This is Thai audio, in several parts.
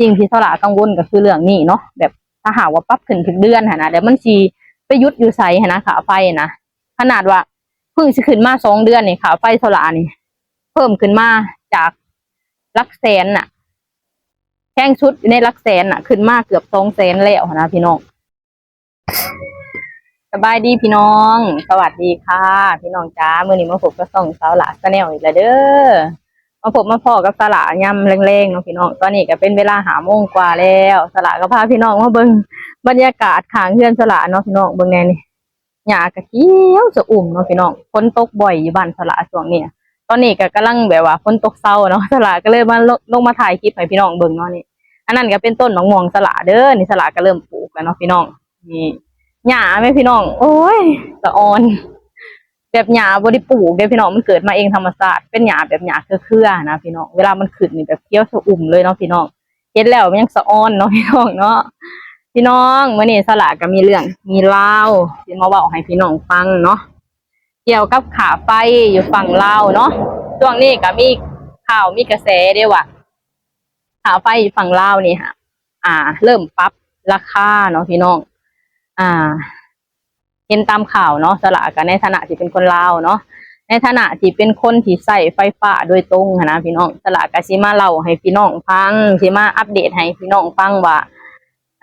สิ่งที่สละกังวลก็คือเรื่องนี้เนาะแบบถ้าหากว่าปรับขึ้นถึงเดือนหนนะเดี๋ยวมันสีไปยุดอยู่ใส่หนนะขาไฟนะขนาดว่าเพิ่งจะขึ้นมาสองเดือนนี่ขาไฟสละนี่ เพิ่มขึ้นมาจากลักแสนน่ะแข้งชุดในลักแสนน่ะ ขึ้นมาเกือบสองแสนแล้วนะพี่น้องสบายดีพี่น้อง สวัสดีค่ะ พี่น้องจ้ามื่อนี้มาพบกับส่องสาวหลาสแนลอีกแล้วเด้อ มาพบมาพอกับสลายำแรงๆเนาะพี่น้องตอนนี้ก็เป็นเวลาหาโมงกว่าแล้วสลาก็พาพี่น้องมาเบิ่งบรรยากาศขางเฮือนสลาเนาะพี่น้องเบิ่งแน่นี่หญ้าก็เขียวจะอุ่มเนาะพี่น้องฝนตกบ่อยอยู่บ้านสลาช่วงนี้ตอนนี้ก็กำลังแบบว่าฝนตกเศร้าเนาะสลาก็เลยมาลงมาถ่ายคลิปให้พี่น้องเบิ่งเนาะนี่อันนั้นก็เป็นต้นมะม่วงสลาเด้อนี่สลาก็เริ่มปลูกแล้วเนาะพี่น้องนี่หญ้าไหมพี่น้อง โอ้ยสะออน แบบหญ้าบริปลูกเด้พี่น้องมันเกิดมาเองธรรมชาติเป็นหญ้าแบบหญ้าเครือๆนะพี่น้องเวลามันขึ้นนี่แบบเคี้ยวสะอุ่มเลยเนาะพี่น้องเห็นแล้วมันยังสะอ้อนเนาะพี่น้องเนาะพี่น้องเมื่อนี้สละก็มีเรื่องมีเล่าวที่มาบอกให้พี่น้องฟังเนาะเกี่ยวกับขาไฟอยู่ฝั่งเล่าเนาะช่วงนี้ก็มีข่าวมีกระแสเด้ว่าขาไฟอยู่ฝั่งเล่านี่ค่ะอ่า เริ่มปรับราคาเนาะพี่น้อง อ่า เห็นตามข่าวเนาะสละกันในฐานะที่เป็นคนลาวเนาะในฐานะที่เป็นคนที่ใส่ไฟฟ้าโดยตรงนะพี่น้องสละกสิมาเล่าให้พี่น้องฟังสิมาอัปเดตให้พี่น้องฟังว่า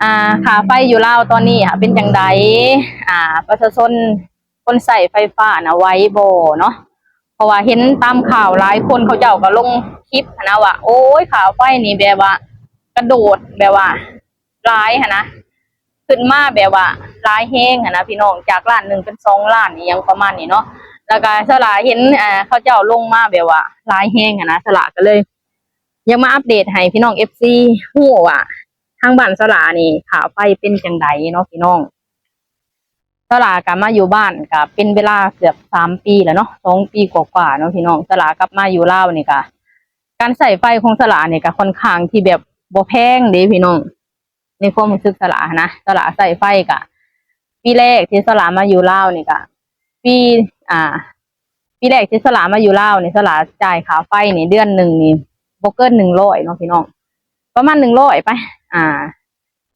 อ่าค่าไฟอยู่ลาวตอนนี้อะเป็นจังไดอ่า ประชาชนคนใส่ไฟฟ้านะไว้บ่เนาะเพราะว่าเห็นตามข่าวหลายคนเขาเจ้าก็ลงคลิปนะว่าโอ้ยข่าวไฟนี่แบบว่ากระโดดแบบว่าร้ายนะ ขึ้นมาแบบว่าร้ายแห้งนะพี่น้องจากล้านหนึ่งเป็นสองล้านี่ยังประมาณนี้เนาะแล้วก็สลาเห็นอ่าเขาเจ้าลงมาแบบว่าร้ายแห้งนะสลาก็เลย ยังมาอัปเดตให้พี่น้องเอฟซีฮู้ว่าทางบ้านสลานี่ขาไฟเป็นจังไดเนาะพี่น้องสลากลับมาอยู่บ้านก็เป็นเวลาเกือบสามปีแล้วเนาะสองปีกว่าๆเนาะพี่น้องสลากลับมาอยู่เล่านี่ก็การใส่ไฟของสลาเนี่ยก็ค่อนข้างที่แบบบ่แพงเด้พี่น้อง ในความรู้สึกสละนะสละใส่ไฟกะปีแรกที่สละมาอยู่เลานี่กะปีอ่าปีแรกที่สละมาอยู่เลานี่สละจ่ายค่าไฟนี่เดือนหนึ่งนี่บเกินหนึ่งร้อยเนาะพี่น้อง ประมาณหนึ่งร้อยไป อ่า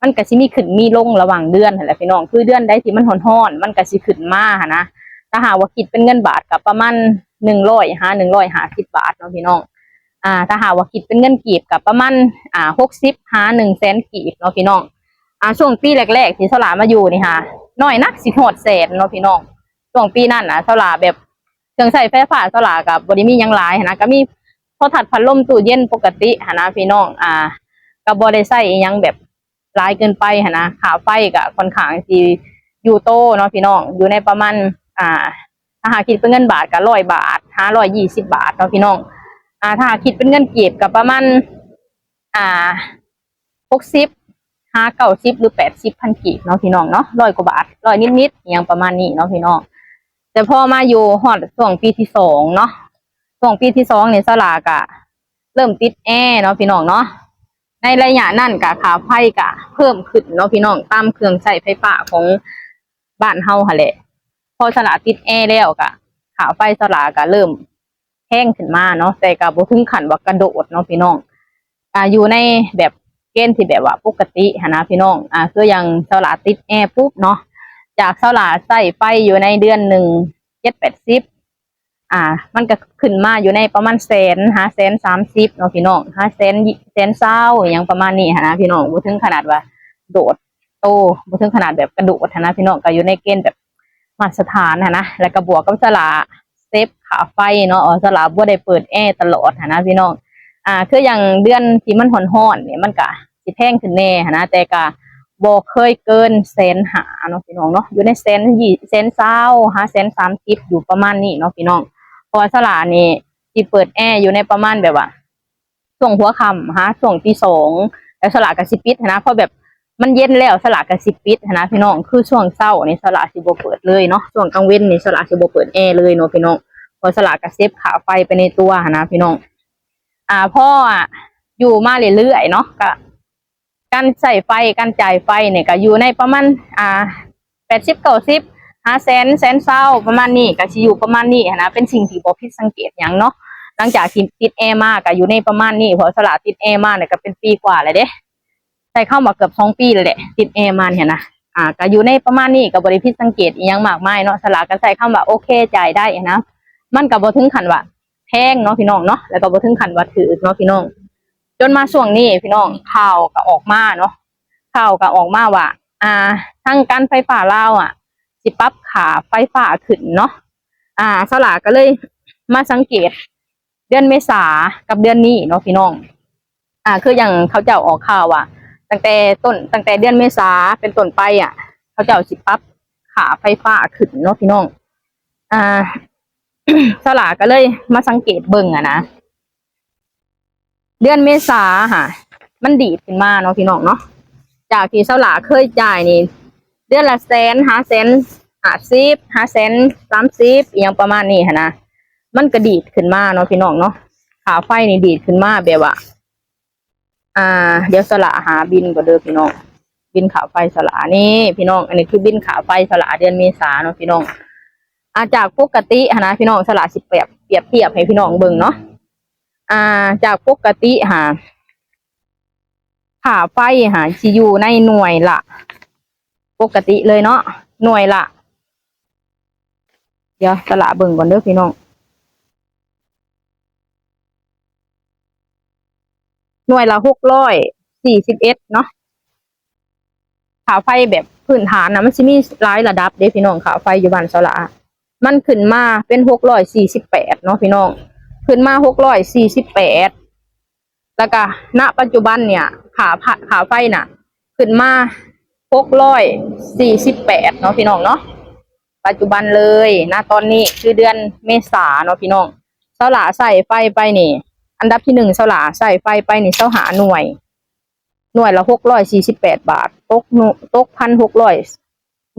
มันก็สิมีขึ้นมีลงระหว่างเดือนนั่นแหละพี่น้อง คือเดือนใดที่มันร้อนๆมันก็สิขึ้นมาหะนะถ้าหาว่าคิดเป็นเงินบาทกับประมาณหนึ่งร้อยห้าหนึ่งร้อยหาสิบบาทเนาะพี่น้อง อ่าถ้าหาว่าคิดเป็นเงินกีบกับประมาณอ่าหกสิบหาหนึ่งแสนกีบเนาะพี่น้องอ่าช่วงปีแรกๆที่สลามาอยู่นี่ค่ะน้อยนักสิหอดแสนเนาะพี่น้องช่วงปีนั้นนะสลาแบบเครื่องใช้ไฟฟ้าสลากับบริมียังหลายนะก็มีโทรทัศน์พัดลมตู้เย็นปกติหนะพี่น้องอ่ากับบริใช้อิหยังแบบหลายเกินไปหนะขาไฟกับค่อนข้างที่อยู่โตเนาะพี่น้องอยู่ในประมาณอ่าถ้าหากคิดเป็นเงินบาทก็ร้อยบาทห้าร้อยยี่สิบบาทเนาะพี่น้อง อ่าถ้าคิดเป็นเงินเก็บกับประมาณอ่าหกสิบห้าเก้าสิบหรือแปดสิบพันกีบเนาะพี่น้องเนาะร้อยกว่าบาทร้อยนิดๆอหยังประมาณนี้เนาะพี่น้องแต่พอมาอยู่ฮอดช่วงปีที่สองเนาะช่วงปีที่สองเนี่ยสลากะเริ่มติดแอร์เนาะพี่น้องเนาะในระยะนั่นกะขาไฟกะ เพิ่มขึ้นเนาะพี่น้องตามเครื่องใช้ไฟฟ้าของบ้านเฮาหั่นแหละพอสลาติดแอร์แล้วกะขาไฟสลากะเริ่ม ห้งขึ้นมาเนาะแต่กะบ่ถึงขันว่ากระโดดเนาะพี่น้องอ่าอยู่ในแบบเกณฑ์ที่แบบว่าปกติหนนะพี่น้องอ่าคืออย่างเสาหลาติดแอร์ปุ๊บเนาะจากเสาหลาใส่ไฟอยู่ในเดือนหนึ่งเจ็ดแปดสิบอ่า มันก็ขึ้นมาอยู่ในประมาณแสนห้าแสนสามสิบเนาะพี่น้องห้าแสนแสนเศร้าอย่างประมาณนี้หนนะพี่น้องบ่ถึงขนาดว่าโดดโตบ่ถึงขนาดแบบกระโดดหนนะพี่น้องก็อยู่ในเกณฑ์แบบมาตรฐานหนนะแล้วก็บวกกับสลา เซฟขาไฟเนาะอ๋อสลาบ่ได้เปิดแอร์ตลอดนะพี่น้อง อ่า คืออย่างเดือนที่มันห่อนๆเนี่ยมันก็สิแพงขึ้นแน่นะแต่ก็บ่เคยเกินแสนหาเนาะพี่น้องเนาะอยู่ในแสนยี่แสนเศร้าหาแสนสามสิบอยู่ประมาณนี้เนาะพี่น้องพราะว่าสลานี่ที่เปิดแอร์อยู่ในประมาณแบบว่าช่วงหัวค่ำฮะช่วงที่สองแล้วสลากกสิปิดนนะเพราะแบบ มันเย็นแล้วสลากกสิปิดนะพี่น้องคือช่วงเช้านี่สลากสิบเปิดเลยเนาะช่วงกลางเว้นนี่สลากสิบเปิดแอร์เลยเนาะพี่น้องเพราะสลากกเซฟขาไฟไปในตัวนะพี่น้องอ่าพ่ออะอยู่มาเรื่อยๆเนาะก็การใส่ไฟการจ่ายไฟเนี่ยก็อยู่ในประมาณอ่าแปดสิบเก้าสิบห้าแสนแสนเศร้าประมาณนี้ก็สิอยู่ประมาณนี้นะเป็นสิ่งที่บ่ผิดสังเกตอย่างเนาะหลังจากที่ติดแอร์มากก็อยู่ในประมาณนี้พราะสละติดแอร์มากเนี่ยก็เป็นปีกว่าเลยเด้ ใส่เข้ามาเกือบสองปีเลยแหละ ติดแอมาเนี่ยนะอ่าก็อยู่ในประมาณนี้กับบริพิษสังเกตอีหยังมากมายเนาะสลากก็ใส่เข้ามาโอเคจ่ายได้นะมันกับบถึงขันว่าแพงเนาะพี่น้องเนาะแล้วก็บถึงขันว่าถือเนาะพี่น้อง จนมาช่วงนี้พี่น้องข่าวก็ออกมาเนาะข่าวก็ออกมาว่า อ่าทางการไฟฟ้าลาวอะสิปรับขาไฟฟ้าขึ้นเนาะอ่าสลากก็เลยมาสังเกตเดือนเมษากับเดือนนี้เนาะพี่น้อง อ่า คืออย่างเขาเจ้าออกข่าวว่า ตั้งแต่ต้นตั้งแต่เดือนเมษาเป็นต้นไปอะ เขาเจ้าสิปรับขาไฟฟ้าขึ้นเนาะพี่น้อง อ่าสลากก็เลยมาสังเกตเบิ่งอะนะ เดือนเมษาค่ะ มันดีดขึ้นมาเนาะพี่น้องเนาะจากที่สลาเคยจ่ายนี่เดือนละแสนห้าแสนห้าสิบห้าแสนสามสิบอย่างประมาณนี้ค่ะนะมันก็ดีดขึ้นมาเนาะพี่น้องเนาะขาไฟนี่ดีดขึ้นมาแบบว่า อ่า เดี๋ยวสละหาบินก็เด้อพี่น้อง บินขาไฟสละนี่พี่น้อง อันนี้คือบินขาไฟสละเดือนเมษาเนาะพี่น้องอาจากปกติหะนะพี่น้องสละสิเปรียบเปรียบเทียบให้พี่น้องเบิ่งเนาะอ่า จากปกติหาขาไฟหาสิอยู่ในหน่วยละปกติเลยเนาะหน่วยละเดี๋ยวสละเบิ่งก่อนเด้อพี่น้อง หน่วยละหกร้อยสี่สิบเอ็ดเนาะขาไฟแบบพื้นฐานนะมันจะมีหลายระดับเด้พี่น้องขาไฟอยู่บ้านสละมันขึ้นมาเป็นหกร้อยสี่สิบแปดเนาะพี่น้อง ขึ้นมาหกร้อยสี่สิบแปดแล้วก็ณปัจจุบันเนี่ย ขาพะขาไฟน่ะ ขึ้นมาหกร้อยสี่สิบแปดเนาะพี่น้องเนาะปัจจุบันเลยณตอนนี้คือเดือนเมษาเนาะพี่น้องสละใส่ไฟไปนี่ อันดับที่หนึ่งเสลาใส่ไฟไปนี่เสาหาหน่วย หน่วยละหกร้อยสี่สิบแปดบาท ตกตกพันหกร้อย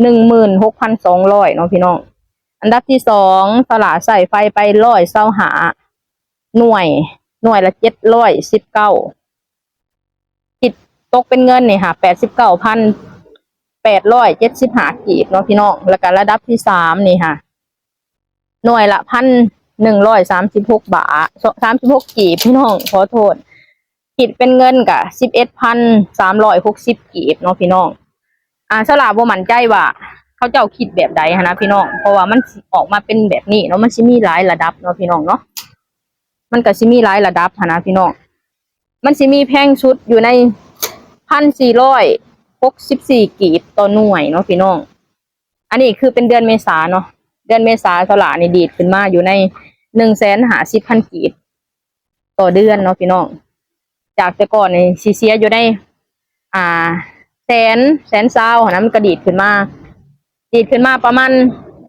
หนึ่งหมื่นหกพันสองร้อยเนาะพี่น้อง อันดับที่สองเสลาใส่ไฟไปร้อยเสาหา หน่วย หน่วยละเจ็ดร้อยสิบเก้าคิดตกเป็นเงินนี่ค่ะแปดสิบเก้าพันแปดร้อยเจ็ดสิบห้ากีบเนาะพี่น้อง แล้วก็ระดับที่สามนี่ค่ะ หน่วยละพัน หนึ่งร้อยสามสิบหกบาทสามสิบหกกีบพี่น้องขอโทษคิดเป็นเงินกะสิบเอ็ดพันสามร้อยหกสิบกีบเนาะพี่น้อง อ่าสลาบ่มั่นใจว่าเขาเจ้าคิดแบบใดหั้นะพี่น้อง เพราะว่ามันออกมาเป็นแบบนี้เนาะมันสิมีหลายระดับเนาะพี่น้องเนาะมันก็สิมีหลายระดับหั้นะพี่น้อง มันสิมีแพงชุดอยู่ในพันสี่ร้อยหกสิบสี่กีบต่อหน่วยเนาะพี่น้อง อันนี้คือเป็นเดือนเมษาเนาะ เดือนเมษาสลานี่ดีดขึ้นมาอยู่ในหนึ่งแสนหาสิบพันกีบต่อเดือนเนาะพี่น้อง จากแต่ก่อนในซีเซียอยู่ในอ่าแสนแสนเศร้าหั้นะมันก็ดีดขึ้นมา ดีดขึ้นมาประมาณ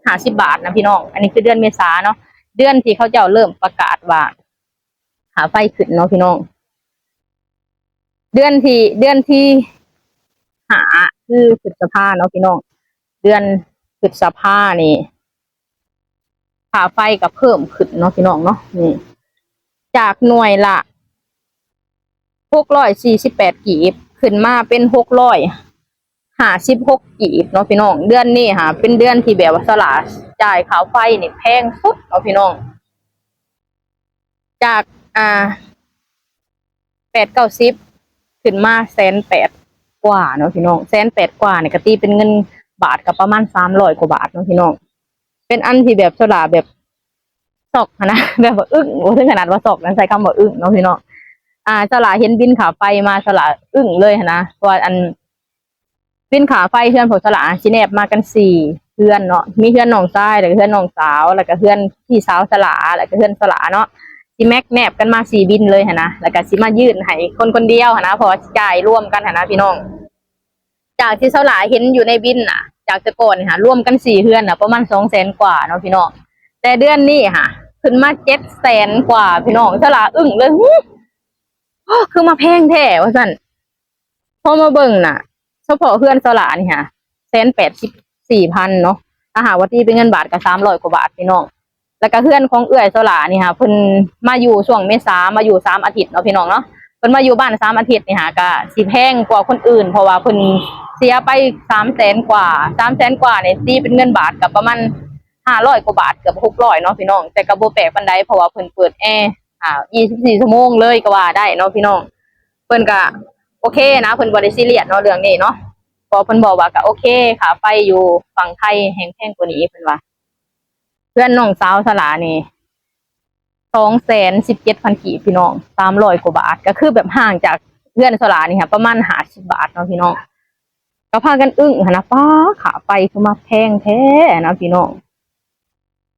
หาสิบบาทนะพี่น้อง อันนี้คือเดือนเมษาเนาะเดือนที่เขาเจ้าเริ่มประกาศว่าหาไฟขึ้นเนาะพี่น้อง เดือนที่เดือนที่หาคือพฤษภาเนาะพี่น้อง เดือนพฤษภานี่ ค่าไฟก็เพิ่มขึ้นเนาะพี่น้องเนาะนี่จากหน่วยละหกร้อยสี่สิบแปดกีบขึ้นมาเป็นหกร้อยห้าสิบหกกีบเนาะพี่น้องเดือนนี้ค่ะ เป็นเดือนที่แบบว่าสลาจ่ายค่าไฟนี่แพงสุดเนาะพี่น้อง จากอ่าแปดเก้าสิบขึ้นมาแสนแปดกว่าเนาะพี่น้องแสนแปดกว่าเนี่ยกตีเป็นเงินบาทกับประมาณสามร้อยกว่าบาทเนาะพี่น้อง เป็นอันที่แบบสลาแบบสอกนะแบบว่าอึ้งโอ้ถึงขนาดว่าสอกนั้นใช้คำว่าอึ้งเนาะพี่น้องอ่าสลาเห็นบินขาไฟมาสลาอึ้งเลยนะเพราะว่าอันบินขาไฟเพื่อนผมสลาชิแนบมากันสี่เพื่อนเนาะมีเพื่อนน้องชายแล้วก็เพื่อนน้องสาว แล้วก็เพื่อนพี่สาวสลาแล้วก็เพื่อนสลาเนาะสิแม็กแนบกันมาสี่บินเลยนะแล้วก็สิมายื่นให้คนคนเดียวนะพอจ่ายร่วมกันนนะพี่น้อง จากที่สลาเห็นอยู่ในบินน่ะ จากแต่ก่อนนี่ค่ะร่วมกันสี่เพื่อนน่ะประมาณสองแสนกว่าเนาะพี่น้องแต่เดือนนี้ค่ะ ขึ้นมาเจ็ดแสนกว่าพี่น้องสลาอึ้งเลยคือมาแพงแท้ว่าสั่นพอมาเบิ่งน่ะเฉพาะเพื่อนสลานี่ค่ะแสนแปดสิบสี่พันเนาะถ้าหากว่าตีเป็นเงินบาทก็สามร้อยกว่าบาทพี่น้องแล้วก็เพื่อนของเอื้อยสลานี่ค่ะเพิ่นมาอยู่ช่วงเมษามาอยู่สามอาทิตย์เนาะพี่น้องเนาะเพิ่นมาอยู่บ้านสามอาทิตย์นี่ค่ะก็สิแพงกว่าคนอื่น เพราะว่าเพิ่น เสียไปสามแสนกว่าสามแสนกว่าเนี่ยตีเป็นเงินบาทกับประมาณห้าร้อยกว่าบาทเกือบหกร้อยเนาะพี่น้อง แต่ก็บ่แปลกปานใดเพราะว่าเพิ่นเปิดแอร์อ่ายี่สิบสี่ชั่วโมงเลยก็ว่าได้เนาะพี่น้อง เพิ่นก็โอเคนะเพิ่นบ่ได้ซีเรียสเนาะเรื่องนี้เนาะพอเพิ่นบอกว่าก็โอเคค่ะไฟอยู่ฝั่งไทยแห่งแพงกว่านี้เพิ่นว่า เพื่อนน้องสาวสลานี่สองแสนสิบเจ็ดพันกีบพี่น้องสามร้อยกว่าบาท ก็คือแบบห่างจากเพื่อนสลานี่ค่ะประมาณหาสิบบาทเนาะพี่น้อง ก็พากันอึ้งหันนะป้าขาไฟคือมาแพงแท้นะพี่น้อง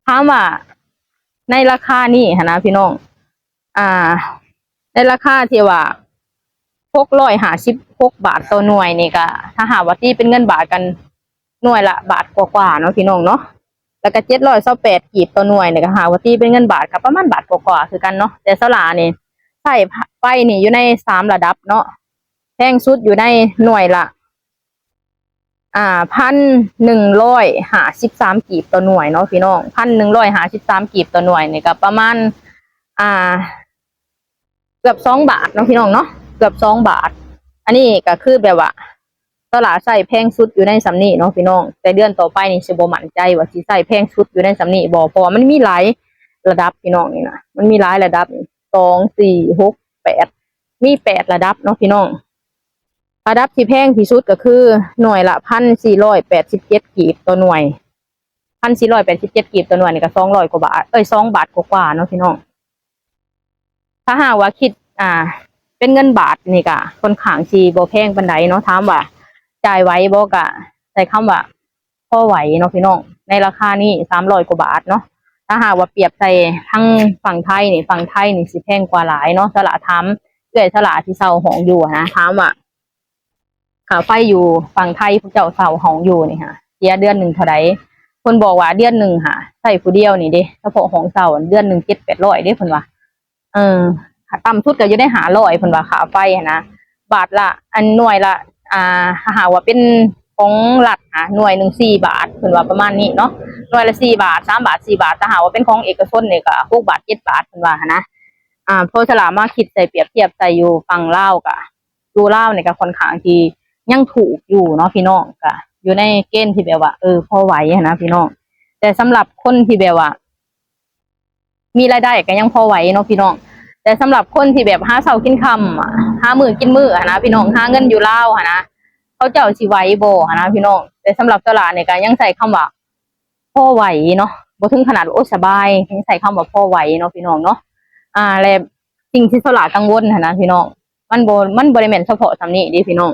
ถามว่าในราคานี่หั้นะพี่น้อง อ่า ในราคาที่ว่าหกร้อยห้าสิบหกบาทต่อหน่วยนี่ก็ถ้าหาว่าที่เป็นเงินบาทกันหน่วยละบาทกว่าๆเนาะพี่น้องเนาะแล้วก็เจ็ดร้อยเศร้าแปดกีบต่อหน่วยเนี่ยก็หาว่าตีเป็นเงินบาทกับประมาณบาทกว่าๆคือกันเนาะแต่สลานี่ใส่ไฟนี่อยู่ในสามระดับเนาะแพงสุดอยู่ในหน่วยละ อ่าพันหนึ่งร้อยหาสิบสามกีบต่อหน่วยเนาะพี่น้องพันหนึ่งร้อยหาสิบสามกีบต่อหน่วยเนี่ยก็ประมาณ อ่า เกือบสองบาทเนาะพี่น้องเนาะเกือบสองบาท อันนี้ก็คือแบบว่าตลาดใส่แพงสุดอยู่ในสำนีเนาะพี่น้อง แต่เดือนต่อไปนี่สิบ่มั่นใจว่าสิใส่แพงสุดอยู่ในสำนีบ่เพราะว่ามันมีหลายระดับพี่น้องนี่นะมันมีหลายระดับสองสี่หกแปดมีแปดระดับเนาะพี่น้อง ระดับที่แพงที่สุดก็คือหน่วยละพันสี่ร้อยแปดสิบเจ็ดกีบต่อหน่วยพันสี่ร้อยแปดสิบเจ็ดกีบต่อหน่วยนี่ก็สองร้อยกว่าบาทเอ้ยสองบาทกว่าเนาะพี่น้องถ้าหากว่าคิด อ่า เป็นเงินบาทนี่ก็ค่อนข้างสีบ่แพงปานใดเนาะถามว่าจ่ายไว้บ่กะใช้คำว่าพอไหวเนาะพี่น้องในราคานี้สามร้อยกว่าบาทเนาะถ้าหากว่าเปรียบใส่ทั้งฝั่งไทยนี่ฝั่งไทยนี่สิแพงกว่าหลายเนาะสละทำเกิดสละที่เซาหองอยู่นะถามว่า ขาไฟอยู่ฝั่งไทยพวกเจ้าเซาหองอยู่นี่ค่ะเสียเดือนหนึ่งเท่าไรคนบอกว่าเดือนหนึ่งค่ะใส่ผู้เดียวนี่เด้เฉพาะของเซาเดือนหนึ่งเจ็ดแปดร้อยเด้เพิ่นว่าเออต่ำสุดก็จะได้หาร้อยเพิ่นว่าขาไฟนะบาทละ อันหน่วยละ อ่าหาว่าเป็นของหลักอะหน่วยหนึ่งสี่บาทเพิ่นว่าประมาณนี้เนาะหน่วยละสี่บาทสามบาทสี่บาทถ้าหาว่าเป็นของเอกชนเนี่ยก็หกบาทเจ็ดบาทเพิ่นว่านะอ่าพอฉลามาคิดใส่เปรียบเทียบใส่อยู่ฝั่งลาวกะดูเล่าเนี่ยก็ค่อนข้างที่ ยังถูกอยู่เนาะพี่น้องกะอยู่ในเกณฑ์ที่แบบว่าเออพอไหวนะพี่น้องแต่สำหรับคนที่แบบว่า มีรายได้ก็ยังพอไหวเนาะพี่น้องแต่สำหรับคนที่แบบห้าเช้ากินค่ำอะหามือกินมืออนะพี่น้องห้าเงินอยู่เล่านะ เขาเจ้าสิไวบ่อะนะพี่น้องแต่สำหรับตลาดเนี่ยก็ยังใส่คำว่าพ่อไหวเนาะบ่ถึงขนาดโอ้สบายยังใส่คำว่าพ่อไหวเนาะพี่น้องเนาะอ่าแล้วสิ่งที่ตลาดกังวลหั้นนะพี่น้องมันโบมันบ่ได้แม่นเฉพาะสำนี้ดิพี่น้อง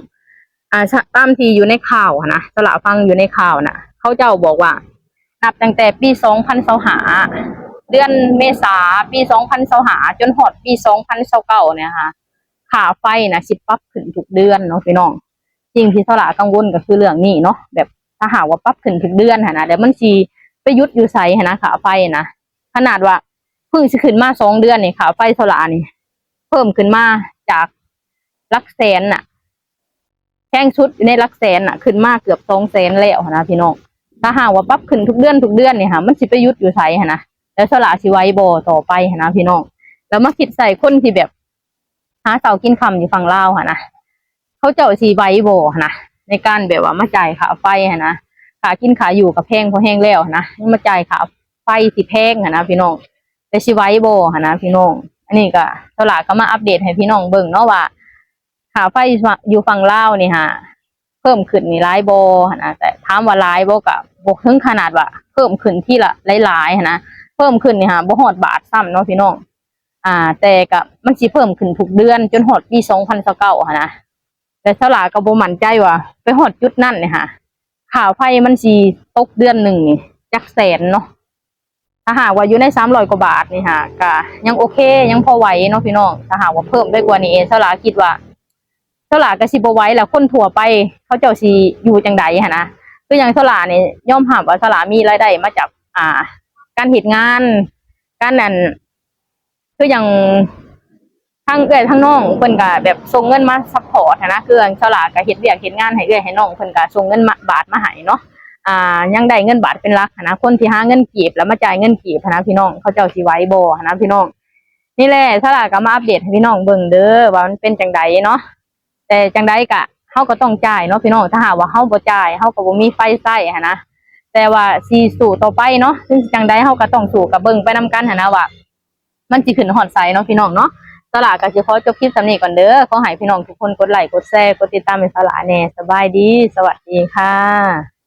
อ่าตามที่อยู่ในข่าวอะนะตลาดฟังอยู่ในข่าวน่ะเขาเจ้าบอกว่านับตั้งแต่ปี2025เดือนเมษาปี2025จนฮอดปี2029เก่าเนี่ยค่ะค่าไฟนะสิปรับขึ้นทุกเดือนเนาะพี่น้องสิ่งที่สลากังวลก็คือเรื่องนี้เนาะแบบถ้าหาว่าปรับขึ้นทุกเดือนนะเดี๋ยวมันสิไปยุดอยู่ไสหั่นะค่าไฟนะขนาดว่าเพิ่งสิขึ้นมาสองเดือนนี่ค่าไฟสลานี่เพิ่มขึ้นมาจากลักแสนน่ะ แพงชุดอยู่ในลักแสนน่ะขึ้นมากเกือบสองแสนแล้วนะพี่น้องถ้าหากว่าปรับขึ้นทุกเดือนทุกเดือนเนี่ยค่ะมันสิไปยุดอยู่ไสหั่นะแล้วสละสิไว้บ่ต่อไปนะพี่น้องแล้วมาคิดใส่คนที่แบบ หาเสากินคำอยู่ฝั่งลาวหั่นนะเขาเจ้าสิไว้บ่นะในการแบบว่ามาจ่ายค่าไฟนะค่ากินค่าอยู่กับแพงพอแห้งแล้วนะมาจ่ายค่าไฟสิแพงหั่นนะพี่น้องแต่สิไว้บ่หั่นนะพี่น้องอันนี้ก็สละก็มาอัปเดตให้พี่น้องเบิ่งเนาะว่า ค่าไฟอยู่ฝั่งลาวนี่ฮะเพิ่มขึ้นนี่หลายโบนะแต่ถามว่าหลายโบกับบกถึงขนาดว่า เพิ่มขึ้นที่ละหลายๆหั้นนะเพิ่มขึ้นนี่ฮะบ่ฮอดบาทซ้ำเนาะพี่น้องอ่า แต่กับมันสิเพิ่มขึ้นทุกเดือน จนฮอดปี2029หั้นนะแต่สลาก็บ่มั่นใจว่า ไปฮอดจุดนั้นเนี่ยฮะข่าวไฟมันสิตกเดือนหนึ่งนี่จักแสนเนาะถ้าหากว่าอยู่ใน300กว่าบาทนี่ฮะก็ยังโอเค ยังพอไหวเนาะพี่น้องถ้าหากว่าเพิ่มได้กว่านี้เสลาคิดว่า เท่าลากระสิบไหว้แล้วคนทั่วไป เขาเจ้าสีอยู่จังใดฮะนะคืออย่างเท่าลาเนี่ยย่อมหาบว่าเท่าลามีรายได้มาจากอ่า การเหตุงาน การนั่นคืออย่างทั้งเอื้อยทั้งน้องเพิ่นก็แบบส่งเงินมาซัพพอร์ตนะคืออย่างเท่าหลาก็เฮ็ดเวียกเฮ็ดงานให้เอื้อยให้น้องเพิ่นก็ส่งเงินมาบาทมาให้เนาะอ่ายังได้เงินบาทเป็นหลักนะคนที่หาเงินกีบแล้วมาจ่ายเงินกีบนะพี่น้องเขาเจ้าสิไว้บ่นะพี่น้องนี่แหละเท่าลาก็มาอัปเดตให้พี่น้องเบิ่งเด้อว่ามันเป็นจังใดเนาะ แต่จังไดกะเฮาก็ต้องจ่ายเนาะพี่น้องถ้าหากว่าเฮาบ่จ่ายเฮาก็บ่มีไฟใช้หันนะแต่ว่าสีสู่ต่อไปเนาะซึ่งจังไดเฮาก็ต้องสู่กับเบิ่งไปนํกันหันนะว่ามันสิขึ้นหอดไสเนาะพี่น้องเนาะสลาก็สิขอจบคลิปสำนีก่อนเด้อขอให้พี่น้องทุกคนกดไลค์กดแชร์กดติดตามเป็นสลาแน่สบายดี สวัสดีค่ะ